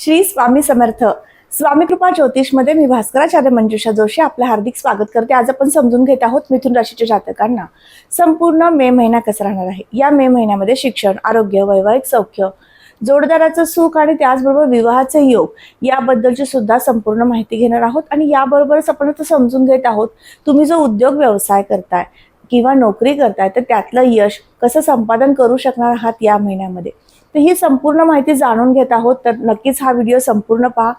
श्री स्वामी समर्थ. स्वामी कृपा ज्योतिषमध्ये मी भास्कराचार्य मंजुषा जोशी आपलं हार्दिक स्वागत करते. आज आपण समजून घेत आहोत मिथुन राशीच्या जातकांना. संपूर्ण मे महिना कसा राहणार आहे? या मे महिन्यामध्ये शिक्षण आरोग्य वैवाहिक सौख्य जोडदाराचं सुख आणि त्याचबरोबर विवाहाचे योग याबद्दलची सुद्धा संपूर्ण माहिती घेणार आहोत. आणि याबरोबरच आपण आता समजून घेत आहोत तुम्ही जो उद्योग व्यवसाय करताय किंवा नोकरी करताय तर त्यातलं यश कसं संपादन करू शकणार आहात या महिन्यामध्ये? तर ही संपूर्ण माहिती जाणून घेत आहोत. तर नक्कीच हा व्हिडिओ संपूर्ण पहा.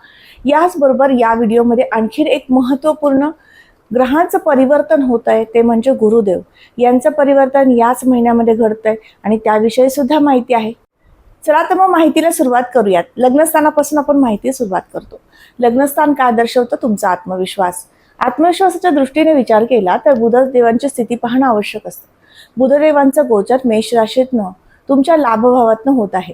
याचबरोबर या व्हिडिओमध्ये आणखीन एक महत्त्वपूर्ण ग्रहांचं परिवर्तन होत आहे ते म्हणजे गुरुदेव. यांचं परिवर्तन याच महिन्यामध्ये घडतं आहे आणि त्याविषयी सुद्धा माहिती आहे. चला तर मग माहितीला सुरुवात करूयात. लग्नस्थानापासून आपण माहिती सुरुवात करतो. लग्नस्थान काय दर्शवतं? तुमचा आत्मविश्वास. आत्मविश्वासाच्या दृष्टीने विचार केला तर बुधदेवांची स्थिती पाहणं आवश्यक असतं. बुधदेवांचं गोचर मेष राशीतनं तुमच्या लाभभावातनं होत आहे.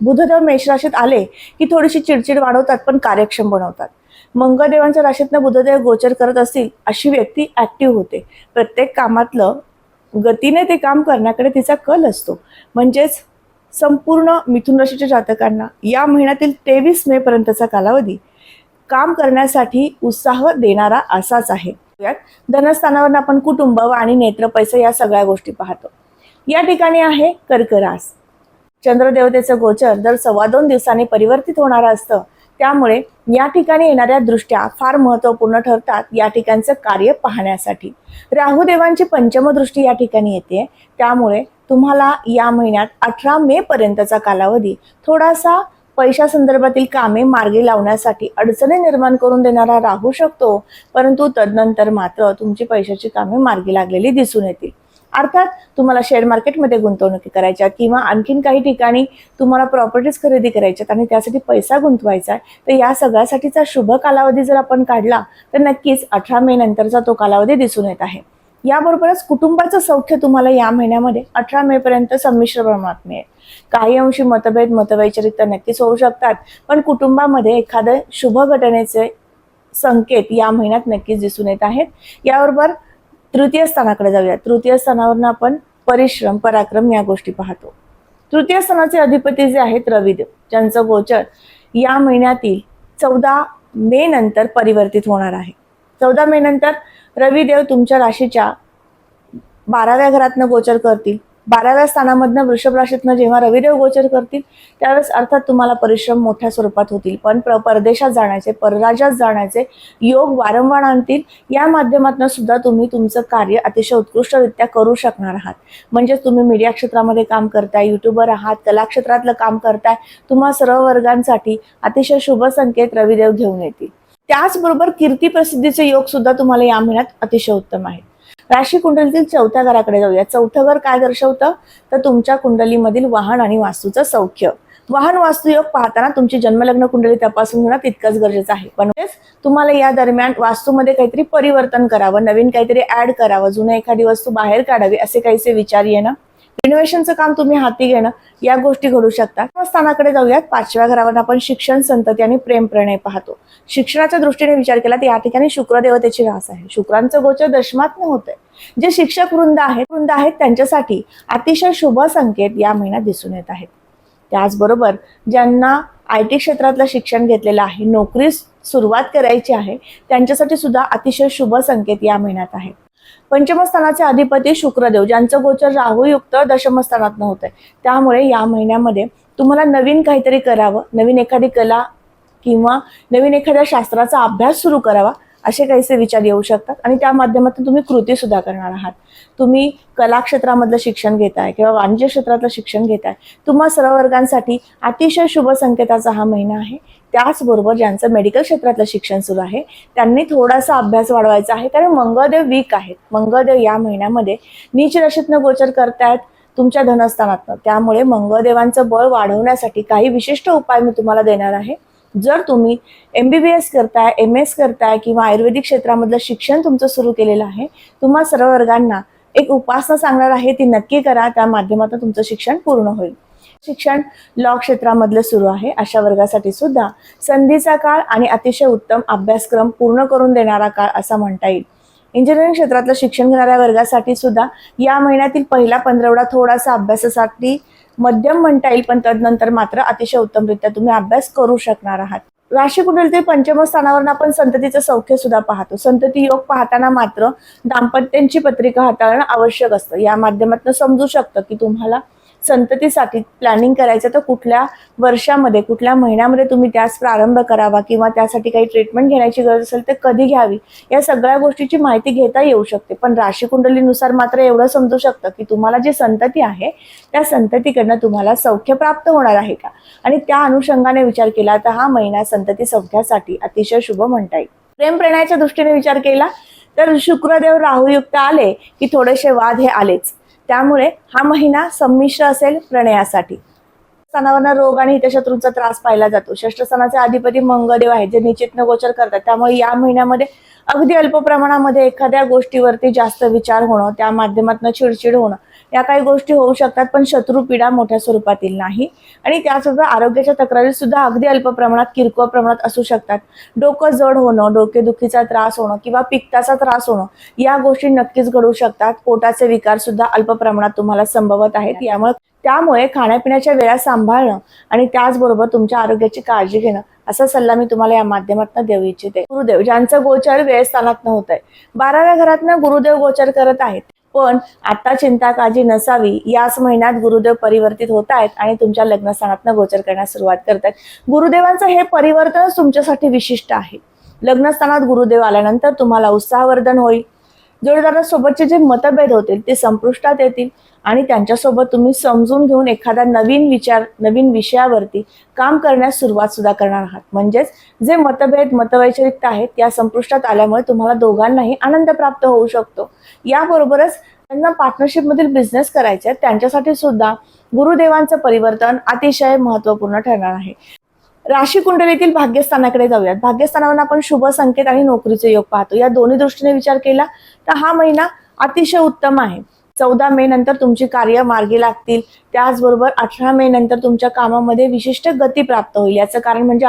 बुधदेव मेषराशीत आले की थोडीशी चिडचिड वाढवतात पण कार्यक्षम बनवतात. मंगळदेवांच्या राशीतनं बुधदेव गोचर करत असतील अशी व्यक्ती ऍक्टिव्ह होते. प्रत्येक कामातलं गतीने ते काम करण्याकडे तिचा कल असतो. म्हणजेच संपूर्ण मिथुन राशीच्या जातकांना या महिन्यातील तेवीस मे पर्यंतचा कालावधी काम करण्यासाठी उत्साह देणारा असाच आहे. धनस्थानावर आपण कुटुंब आणि नेत्र पैसे या सगळ्या गोष्टी पाहतो. या ठिकाणी आहे कर्करास. चंद्रदेवतेचं गोचर दर सव्वा दोन दिवसांनी परिवर्तित होणार असतं. त्यामुळे या ठिकाणी येणाऱ्या दृष्ट्या फार महत्त्वपूर्ण ठरतात या ठिकाणचं कार्य पाहण्यासाठी. राहुदेवांची पंचम दृष्टी या ठिकाणी येते. त्यामुळे तुम्हाला या महिन्यात अठरा मे पर्यंतचा कालावधी थोडासा पैशा संदर्भातील कामे मार्गी लावण्यासाठी अडचणी निर्माण करून देणारा राहू शकतो. परंतु तदनंतर मात्र तुमची पैशाची कामे मार्गी लागलेली दिसून येतील. अर्थात तुम्हाला शेअर मार्केटमध्ये गुंतवणुकी करायच्या किंवा आणखीन काही ठिकाणी तुम्हाला प्रॉपर्टीज खरेदी करायच्यात आणि त्यासाठी पैसा गुंतवायचा आहे तर या सगळ्यासाठीचा शुभ कालावधी जर आपण काढला तर नक्कीच अठरा मे नंतरचा तो कालावधी दिसून येत आहे. याबरोबरच कुटुंबाचं सौख्य तुम्हाला या महिन्यामध्ये अठरा मे पर्यंत संमिश्र प्रमाणात मिळेल. काही अंशी मतभेद मतवैचारिकता नक्कीच होऊ शकतात पण कुटुंबामध्ये एखादं शुभ घटनेचे संकेत या महिन्यात नक्कीच दिसून येत आहेत. याबरोबर तृतीय स्थानाकडे जाऊया. तृतीय स्थानावरनं आपण परिश्रम पराक्रम या गोष्टी पाहतो. तृतीय स्थानाचे अधिपती जे आहेत रविदेव ज्यांचं गोचर या महिन्यातील चौदा मे नंतर परिवर्तित होणार आहे. चौदा मे नंतर रविदेव तुमच्या राशीच्या बाराव्या घरातनं गोचर करतील. बाराव्या स्थानामधनं वृषभ राशीतनं जेव्हा रविदेव गोचर करतील त्यावेळेस अर्थात तुम्हाला परिश्रम मोठ्या स्वरूपात होतील. पण परदेशात जाण्याचे परराज्यात जाण्याचे योग वारंवार आणतील या माध्यमातून सुद्धा तुम्ही तुमचं कार्य अतिशय उत्कृष्टरित्या करू शकणार आहात. म्हणजेच तुम्ही मीडिया क्षेत्रामध्ये काम करताय युट्यूबर आहात कला क्षेत्रातलं काम करताय तुम्हा सर्व वर्गांसाठी अतिशय शुभ संकेत रविदेव घेऊन येतील. त्याचबरोबर कीर्ती प्रसिद्धीचे योग सुद्धा तुम्हाला या महिन्यात अतिशय उत्तम आहेत. राशी कुंडलीतील चौथ्या घराकडे जाऊया. चौथं घर काय दर्शवतं? तर तुमच्या कुंडलीमधील वाहन आणि वास्तूचं सौख्य. वाहन वास्तुयोग पाहताना तुमची जन्मलग्न कुंडली तपासून घेणं तितकंच गरजेचं आहे. पण म्हणजेच तुम्हाला या दरम्यान वास्तूमध्ये काहीतरी परिवर्तन करावं नवीन काहीतरी ऍड करावं जुनं एखादी वस्तू बाहेर काढावी असे काहीसे विचार येणं इनोव्हेशनचं काम तुम्ही हाती घेणं या गोष्टी घडू शकतात. स्थानाकडे जाऊयात. पाचव्या घरावर आपण शिक्षण संतती आणि प्रेम प्रणय पाहतो. शिक्षणाच्या दृष्टीने विचार केला तर या ठिकाणी शुक्रदेवतेची रास आहे. शुक्रांचं गोचर दशमात्म होत आहे जे शिक्षक वृंद आहेत वृंद आहेत त्यांच्यासाठी अतिशय शुभ संकेत या महिन्यात दिसून येत आहेत. त्याचबरोबर ज्यांना आय टी क्षेत्रातलं शिक्षण घेतलेलं आहे नोकरी सुरुवात करायची आहे त्यांच्यासाठी सुद्धा अतिशय शुभ संकेत या महिन्यात आहे पंचमस्थानाचे अधिपती शुक्रदेव ज्यांचं गोचर राहूयुक्त दशमस्थानात होत आहे त्यामुळे या महिन्यामध्ये तुम्हाला नवीन काहीतरी करावं नवीन एखादी कला किंवा नवीन एखाद्या शास्त्राचा अभ्यास सुरू करावा. असे काहीसे विचार येऊ शकतात. आणि त्या माध्यमातून तुम्ही कृती सुद्धा करणार आहात. तुम्ही कला क्षेत्रामधलं शिक्षण घेताय किंवा वाणिज्य क्षेत्रातलं शिक्षण घेताय. तुम्हा सर्व वर्गांसाठी अतिशय शुभ संकेताचा हा महिना आहे. त्याचबरोबर ज्यांचं मेडिकल क्षेत्रातलं शिक्षण सुरू आहे त्यांनी थोडासा अभ्यास वाढवायचा आहे. कारण मंगळदेव वीक आहेत. मंगळदेव या महिन्यामध्ये नीच राशीतनं गोचर करतायत तुमच्या धनस्थानातनं. त्यामुळे मंगळदेवांचं बळ वाढवण्यासाठी काही विशिष्ट उपाय मी तुम्हाला देणार आहे. जर तुम्ही एम बी बी एस करताय एम एस करताय किंवा आयुर्वेदिक क्षेत्रामधलं शिक्षण तुमचं सुरू केलेलं आहे तुम्हा सर्व वर्गांना एक उपासना सांगणार आहे ती नक्की करा. त्या माध्यमातून तुमचं शिक्षण पूर्ण होईल. शिक्षण लॉ क्षेत्रामधलं सुरू आहे. अशा वर्गासाठी सुद्धा संधीचा काळ आणि अतिशय उत्तम अभ्यासक्रम पूर्ण करून देणारा काळ असा म्हणता येईल. इंजिनिअरिंग क्षेत्रातलं शिक्षण घेणाऱ्या वर्गासाठी सुद्धा या महिन्यातील पहिला पंधरवडा थोडासा अभ्यासासाठी मध्यम म्हणता येईल पण तदनंतर मात्र अतिशय उत्तमरित्या तुम्ही अभ्यास करू शकणार आहात. राशी कुंडलीतील पंचम स्थानावर आपण संततीचं सौख्य सुद्धा पाहतो. संतती योग पाहताना मात्र दाम्पत्यांची पत्रिका हाताळणं आवश्यक असतं. या माध्यमातून समजू शकतं की तुम्हाला संततीसाठी प्लॅनिंग करायचं तर कुठल्या वर्षामध्ये कुठल्या महिन्यामध्ये तुम्ही त्यास प्रारंभ करावा किंवा त्यासाठी काही ट्रीटमेंट घेण्याची गरज असेल तर कधी घ्यावी? या सगळ्या गोष्टीची माहिती घेता येऊ शकते. पण राशी कुंडलीनुसार मात्र एवढं समजू शकतं की तुम्हाला जी संतती आहे त्या संततीकडनं तुम्हाला सौख्य प्राप्त होणार आहे का? आणि त्या अनुषंगाने विचार केला तर हा महिना संतती सौख्यासाठी अतिशय शुभ म्हणता येईल. प्रेम प्रणयाच्या दृष्टीने विचार केला तर शुक्रदेव राहुयुक्त आले की थोडेसे वाद हे आलेच. त्यामुळे हा महिना संमिश्र असेल प्रणयासाठी. स्थानावरनं रोग आणि हितशत्रूंचा त्रास पाहिला जातो. षष्ठ स्थानाचे अधिपती मंगळदेव आहेत जे निश्चित गोचर करतात. त्यामुळे या महिन्यामध्ये अगदी अल्प प्रमाणामध्ये एखाद्या गोष्टीवरती जास्त विचार होणं त्या माध्यमातून चिडचिड होणं या काही गोष्टी होऊ शकतात पण शत्रू पीडा मोठ्या स्वरूपातील नाही. आणि त्याचबरोबर आरोग्याच्या तक्रारी सुद्धा अगदी अल्प प्रमाणात किरकोळ प्रमाणात असू शकतात. डोकं जड होणं डोकेदुखीचा त्रास होणं किंवा पित्ताचा त्रास होणं या गोष्टी नक्कीच घडू शकतात. पोटाचे विकार सुद्धा अल्प प्रमाणात तुम्हाला संभवत आहेत. यामुळे त्यामुळे खाण्यापिण्याच्या वेळा सांभाळणं आणि त्याचबरोबर तुमच्या आरोग्याची काळजी घेणं असा सल्ला मी तुम्हाला या माध्यमातून देऊ इच्छिते. गुरुदेव ज्यांचं गोचर वेळ स्थानात होत आहे बाराव्या घरातनं गुरुदेव गोचर करत आहेत पण आता चिंता काळजी नसावी याच महिन्यात गुरुदेव परिवर्तित होत आहेत आणि तुमच्या लग्नस्थानातनं गोचर करण्यास सुरुवात करतात गुरुदेवांचं हे परिवर्तनच तुमच्यासाठी विशिष्ट आहे. लग्नस्थानात गुरुदेव आल्यानंतर तुम्हाला उत्साहवर्धन होईल. जोडीदारासोबतचे जे मतभेद होतील ते संपुष्टात येतील आणि त्यांच्यासोबत तुम्ही समजून घेऊन एखादा नवीन विचार नवीन विषयावरती काम करण्यास सुरुवात सुद्धा करणार आहात. म्हणजेच जे मतभेद मतवैचारिकता आहेत त्या संपुष्टात आल्यामुळे तुम्हाला दोघांनाही आनंद प्राप्त होऊ शकतो. याबरोबरच त्यांना पार्टनरशिपमधील बिझनेस करायचे आहेत त्यांच्यासाठी सुद्धा गुरुदेवांचं परिवर्तन अतिशय महत्त्वपूर्ण ठरणार आहे. राशी कुंडलीतील भाग्यस्थानाकडे जाऊयात. भाग्यस्थानावर आपण शुभ संकेत आणि नोकरीचे योग पाहतो. या दोन्ही दृष्टीने विचार केला तर हा महिना अतिशय उत्तम आहे. चौदा मे नंतर तुमची कार्य मार्गी लागतील. त्याचबरोबर अठरा मे नंतर तुमच्या कामामध्ये विशिष्ट गती प्राप्त होईल. याचं कारण म्हणजे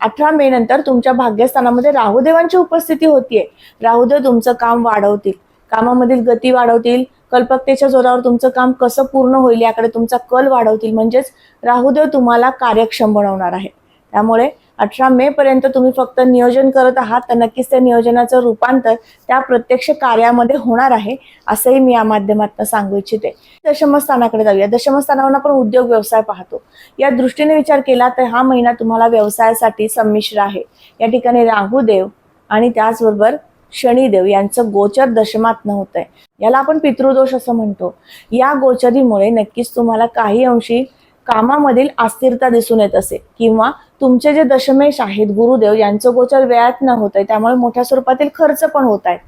अठरा मे नंतर तुमच्या भाग्यस्थानामध्ये राहुदेवांची उपस्थिती होतीये. राहुदेव तुमचं काम वाढवतील. कामामधील गती वाढवतील. कल्पकतेच्या जोरावर तुमचं काम कसं पूर्ण होईल याकडे तुमचा कल वाढवतील. म्हणजेच राहुदेव तुम्हाला कार्यक्षम बनवणार आहे. त्यामुळे अठरा मे पर्यंत तुम्ही फक्त नियोजन करत आहात तर नक्कीच त्या नियोजनाचं रूपांतर त्या प्रत्यक्ष कार्यामध्ये होणार आहे असंही मी या माध्यमातून सांगू इच्छिते. दशमस्थानाकडे जाऊया. दशमस्थानावर आपण उद्योग व्यवसाय पाहतो. या दृष्टीने विचार केला तर हा महिना तुम्हाला व्यवसायासाठी संमिश्र आहे. या ठिकाणी राहुदेव आणि त्याचबरोबर शनिदेव यांचं गोचर दशमात न होत आहे याला आपण पितृदोष असं म्हणतो. या गोचरीमुळे नक्कीच तुम्हाला काही अंशी कामामधील अस्थिरता दिसून येत असे. किंवा तुमचे जे दशमेश आहेत गुरुदेव यांचं गोचर वेळात न होत आहे त्यामुळे मोठ्या स्वरूपातील खर्च पण होत आहेत.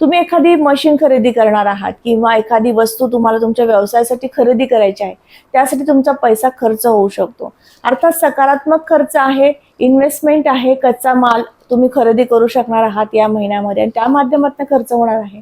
तुम्ही एखादी मशीन खरेदी करणार आहात किंवा एखादी वस्तू तुम्हाला तुमच्या व्यवसायासाठी खरेदी करायची आहे त्यासाठी तुमचा पैसा खर्च होऊ शकतो. अर्थात सकारात्मक खर्च आहे इन्व्हेस्टमेंट आहे कच्चा माल तुम्ही खरेदी करू शकणार आहात या महिन्यामध्ये आणि त्या माध्यमातून खर्च होणार आहे.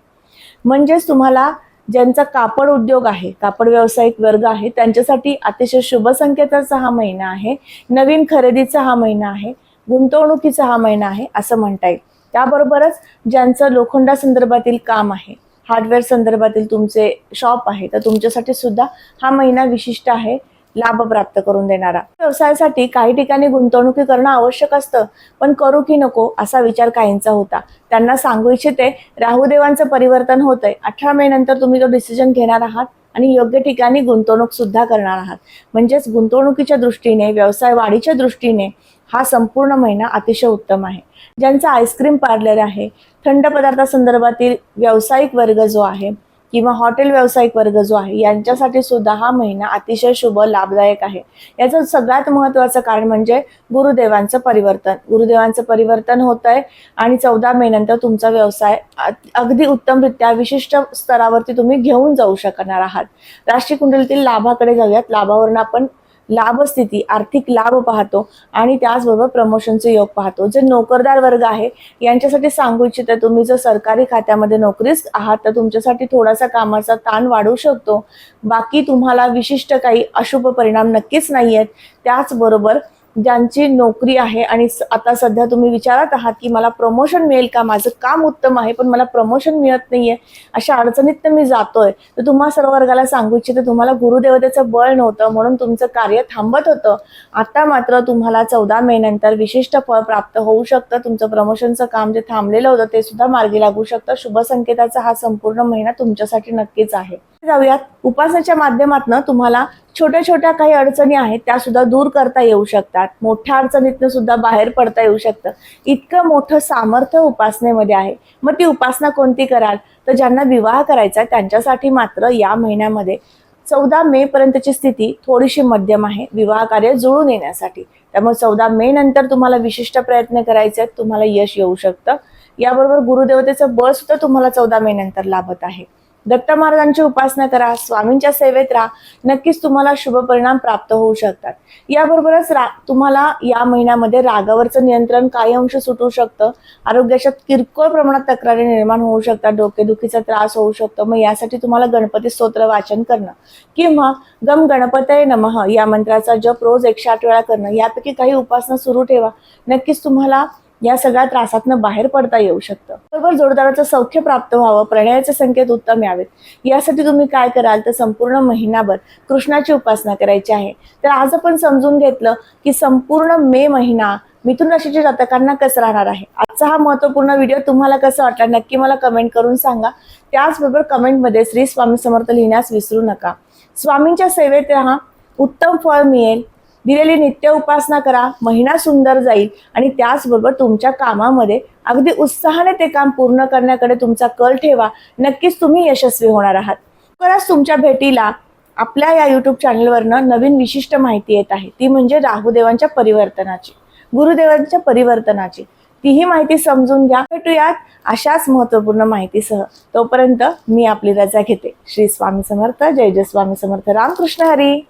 म्हणजेच तुम्हाला ज्यांचा कापड उद्योग आहे कापड व्यावसायिक वर्ग आहे त्यांच्यासाठी अतिशय शुभ संकेताचा हा महिना आहे नवीन खरेदीचा हा महिना आहे गुंतवणुकीचा हा महिना आहे असं म्हणता येईल. त्याबरोबरच ज्यांचं लोखंडा संदर्भातील काम आहे हार्डवेअर संदर्भातील तुमचे शॉप आहे तर तुमच्यासाठी सुद्धा हा महिना विशिष्ट आहे. लाभ प्राप्त करून देणारा. व्यवसायासाठी काही ठिकाणी गुंतवणुकी करणं आवश्यक असतं पण करू की नको असा विचार काहींचा होता. त्यांना सांगू इच्छिते राहुदेवांचं परिवर्तन होतंय. अठरा मे नंतर तुम्ही तो डिसिजन घेणार आहात आणि योग्य ठिकाणी गुंतवणूक सुद्धा करणार आहात. म्हणजेच गुंतवणुकीच्या दृष्टीने व्यवसाय वाढीच्या दृष्टीने हा संपूर्ण महिना अतिशय उत्तम आहे. ज्यांचा आईस्क्रीम पार्लर आहे थंड पदार्थासंदर्भातील व्यावसायिक वर्ग जो आहे किंवा हॉटेल व्यावसायिक वर्ग जो आहे यांच्यासाठी सुद्धा हा महिना अतिशय शुभ लाभदायक आहे. याचं सगळ्यात महत्त्वाचं कारण म्हणजे गुरुदेवांचं परिवर्तन. गुरुदेवांचं परिवर्तन होत आहे आणि चौदा मे नंतर तुमचा व्यवसाय अगदी उत्तमरित्या विशिष्ट स्तरावरती तुम्ही घेऊन जाऊ शकणार आहात. राष्ट्रीय कुंडलीतील लाभाकडे जाऊयात. लाभावरून आपण लाभस्थिती आर्थिक लाभ पाहतो आणि त्याचबरोबर प्रमोशनचे योग पाहतो. जे नोकरदार वर्ग आहे यांच्यासाठी सांगू इच्छिते तुम्ही जर सरकारी खात्यामध्ये नोकरीच आहात तर तुमच्यासाठी थोडासा कामाचा ताण वाढू शकतो. बाकी तुम्हाला विशिष्ट काही अशुभ परिणाम नक्कीच नाही आहेत त्याचबरोबर ज्यांची नोकरी आहे आणि आता सध्या तुम्ही विचारत आहात की मला प्रमोशन मिळेल का? माझं काम उत्तम आहे पण मला प्रमोशन मिळत नाहीये. अशा अडचणीत मी जातोय. तर तुम्हा सर्व वर्गाला सांगू इच्छिते तुम्हाला गुरुदेवतेचं बळ नव्हतं म्हणून तुमचं कार्य थांबत होतं. आता मात्र तुम्हाला चौदा मे नंतर विशिष्ट फळ प्राप्त होऊ शकतं. तुमचं प्रमोशनचं काम जे थांबलेलं होतं ते सुद्धा मार्गी लागू शकतं. शुभ संकेताचा हा संपूर्ण महिना तुमच्यासाठी नक्कीच आहे. जाऊयात. उपासनेच्या माध्यमातून तुम्हाला छोट्या छोट्या काही अडचणी आहेत त्या सुद्धा दूर करता येऊ शकतात. मोठ्या अडचणीतनं सुद्धा बाहेर पडता येऊ शकतं. इतकं मोठं सामर्थ्य उपासनेमध्ये आहे. मग ती उपासना कोणती कराल? तर ज्यांना विवाह करायचा आहे त्यांच्यासाठी मात्र या महिन्यामध्ये चौदा मे पर्यंतची स्थिती थोडीशी मध्यम आहे. विवाह कार्य जुळून येण्यासाठी. त्यामुळे चौदा मे नंतर तुम्हाला विशिष्ट प्रयत्न करायचे आहेत तुम्हाला यश येऊ शकतं. याबरोबर गुरुदेवतेचं बळ सुद्धा तुम्हाला चौदा मे नंतर लाभत आहे. दत्त महाराजांची उपासना करा स्वामींच्या सेवेत राहा. नक्कीच तुम्हाला शुभ परिणाम प्राप्त होऊ शकतात. याबरोबरच रा तुम्हाला या महिन्यामध्ये रागावरचं नियंत्रण काही अंश सुटू शकतं. आरोग्याच्या किरकोळ प्रमाणात तक्रारी निर्माण होऊ शकतात डोकेदुखीचा त्रास होऊ शकतो. मग यासाठी तुम्हाला गणपती स्तोत्र वाचन करणं किंवा गम गणपतये नमः या मंत्राचा जप रोज एकशे आठ वेळा करणं. यापैकी काही उपासना सुरू ठेवा. नक्कीच तुम्हाला या सगळ्या त्रासातनं बाहेर पडता येऊ शकतं. बरोबर जोडदाराचं सौख्य प्राप्त व्हावं प्रणयाचे संकेत उत्तम यावेत. यासाठी तुम्ही काय कराल? तर संपूर्ण महिनाभर कृष्णाची उपासना करायची आहे. तर आज आपण समजून घेतलं की संपूर्ण मे महिना मिथुन राशीच्या जातकांना कसं राहणार आहे? आजचा हा महत्त्वपूर्ण व्हिडिओ तुम्हाला कसा वाटला नक्की मला कमेंट करून सांगा. त्याचबरोबर कमेंटमध्ये श्री स्वामी समर्थ लिहिण्यास विसरू नका. स्वामींच्या सेवेत राहा उत्तम फळ मिळेल. दिलेली नित्य उपासना करा महिना सुंदर जाईल आणि त्याचबरोबर तुमच्या कामामध्ये अगदी उत्साहाने ते काम पूर्ण करण्याकडे तुमचा कल ठेवा. नक्कीच तुम्ही यशस्वी होणार आहात. खरंच तुमच्या भेटीला आपल्या या यूट्यूब चॅनलवरनं नवीन विशिष्ट माहिती येत आहे. ती म्हणजे राहुदेवांच्या परिवर्तनाची गुरुदेवांच्या परिवर्तनाची. तीही माहिती समजून घ्या. भेटूयात अशाच महत्त्वपूर्ण माहितीसह. तोपर्यंत मी आपली रजा घेते. श्री स्वामी समर्थ. जय जय स्वामी समर्थ. रामकृष्ण हरी.